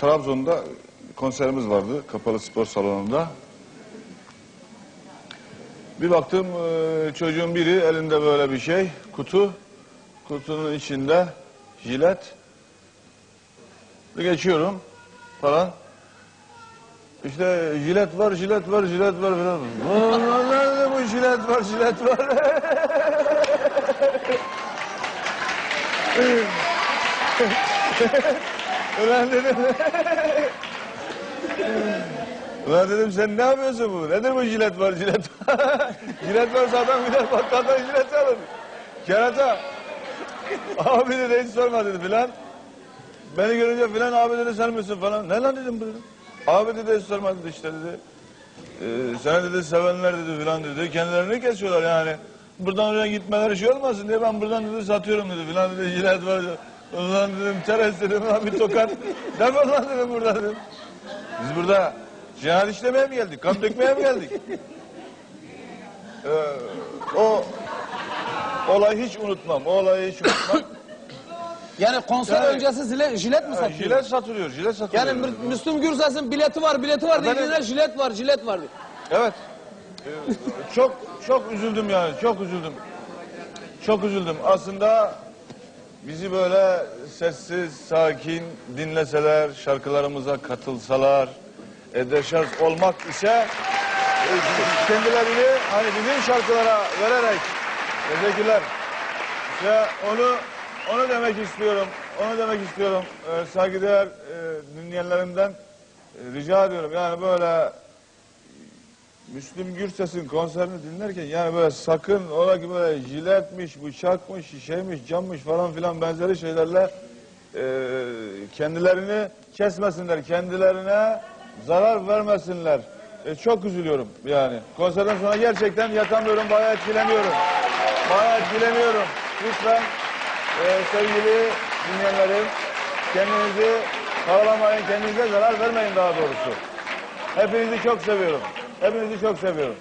Trabzon'da konserimiz vardı kapalı spor salonunda. Bir baktım e, çocuğun biri elinde böyle bir şey, kutu. Kutunun içinde jilet. Bir geçiyorum falan. İşte jilet var, jilet var, jilet var falan. Nerede bu jilet var, jilet var. Ulan dedim. Ulan dedim sen ne yapıyorsun bu? Nedir bu jilet var jilet jilet varsa adam gider bakkaldan jilet alır. Kerata. Abi dedi hiç sorma dedi filan. Beni görünce filan abi dedi sen misin falan. Ne lan dedim bu dedim. Abi dedi hiç sorma dedi işte dedi. Ee, seni dedi sevenler dedi filan dedi. Kendilerini kesiyorlar yani. Buradan oraya gitmeleri şey olmasın diye ben buradan dedi satıyorum dedi filan dedi. Jilet var. dedi. Ulan dedim teres dedim lan bir tokat. Defol lan dedim burada dedim. Biz burada cinayet işlemeye mi geldik? Kan dökmeye mi geldik? Ee, o olayı hiç unutmam. O olayı hiç unutmam. Yani konser Yani- öncesi zile, jilet mi satıyor? jilet satılıyor, jilet satılıyor. Yani Mü- Müslüm Gürses'in bileti var, bileti var Efendim? dediğinde jilet var, jilet var. Evet. Ee, çok çok üzüldüm yani. Çok üzüldüm. Çok üzüldüm. Aslında bizi böyle sessiz, sakin dinleseler, şarkılarımıza katılsalar, e, deşarj olmak ise e, kendilerini hani bizim şarkılara vererek teşekkürler. İşte onu onu demek istiyorum. Onu demek istiyorum. Ee, saygıdeğer e, dinleyenlerimden e, rica ediyorum. Yani böyle Müslüm Gürses'in konserini dinlerken yani böyle sakın ola ki böyle jiletmiş, bıçakmış, şişeymiş, cammış falan filan benzeri şeylerle e, kendilerini kesmesinler, kendilerine zarar vermesinler. E, çok üzülüyorum yani. Konserden sonra gerçekten yatamıyorum, bayağı etkileniyorum. Bayağı etkileniyorum. Lütfen e, sevgili dinleyenlerim kendinizi karalamayın, kendinize zarar vermeyin daha doğrusu. Hepinizi çok seviyorum. Hepinizi çok seviyorum.